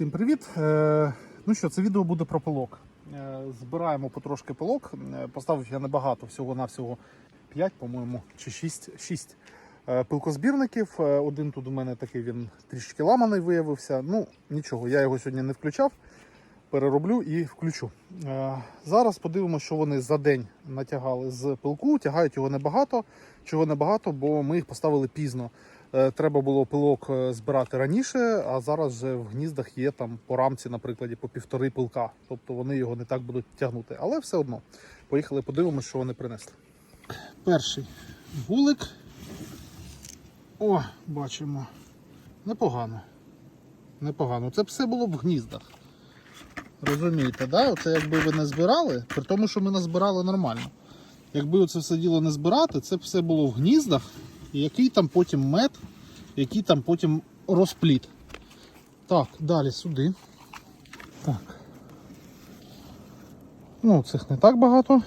Всім привіт! Е, Ну що, це відео буде про пилок. Е, Збираємо потрошки пилок. Е, Поставив я небагато, всього-навсього 5, по-моєму, чи 6, 6 е, пилкозбірників. Один тут у мене такий він трішки ламаний виявився. Ну, нічого, я його сьогодні не включав. Перероблю і включу. Зараз подивимося, що вони за день натягали з пилку. Тягають його небагато. Чого небагато, бо ми їх поставили пізно. Е, Треба було пилок е, збирати раніше, а зараз вже в гніздах є там по рамці, наприклад, по півтори пилка. Тобто вони його не так будуть тягнути. Але все одно. Поїхали, подивимося, що вони принесли. Перший вулик. О, бачимо. Непогано. Непогано. Це все було в гніздах. Розумієте, да? Оце якби ви не збирали, при тому, що ми назбирали нормально. Якби це все діло не збирати, це все було в гніздах, який там потім мед, який там потім розпліт. Так, далі сюди. Так. Ну, цих не так багато.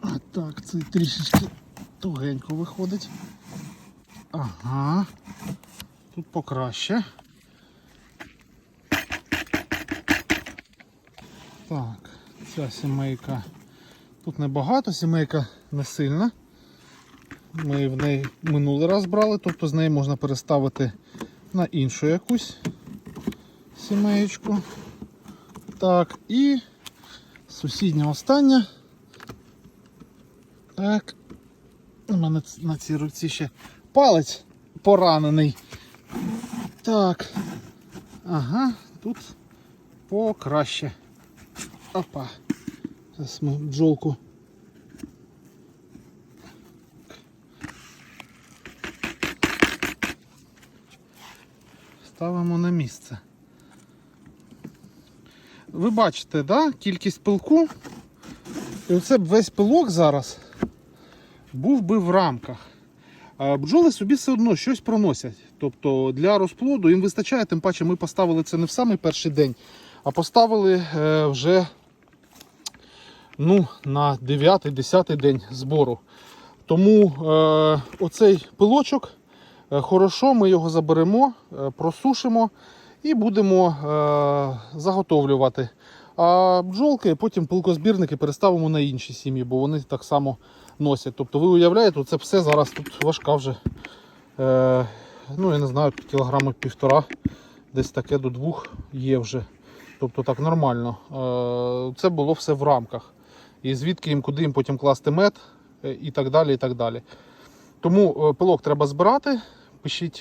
А так, це трішечки тугенько виходить. Ага. Тут покраще. Так, ця сімейка. Тут небагато, сімейка не сильна. Ми в неї минулий раз брали, тобто з неї можна переставити на іншу якусь сімеєчку. Так, і сусідня остання. Так. У мене на цій руці ще палець поранений. Так. Ага, тут покраще. Опа. Зараз ми бджолку. Ставимо на місце. Ви бачите, да? кількість пилку. І оце б весь пилок зараз був би в рамках. А бджоли собі все одно щось проносять. Тобто для розплоду їм вистачає, тим паче ми поставили це не в самий перший день, а поставили е, вже ну, на 9-10 день збору. Тому е, оцей пилочок е, хорошо, ми його заберемо, е, просушимо і будемо е, заготовлювати. А бджолки потім пилкозбірники переставимо на інші сім'ї, бо вони так само носять. Тобто ви уявляєте, це все зараз тут важка вже. Е, ну, я не знаю, кілограми півтора, десь таке до двох є вже. Тобто так нормально. Е, це було все в рамках. І звідки їм, куди їм потім класти мед е, і так далі. і так далі. Тому е, пилок треба збирати. Пишіть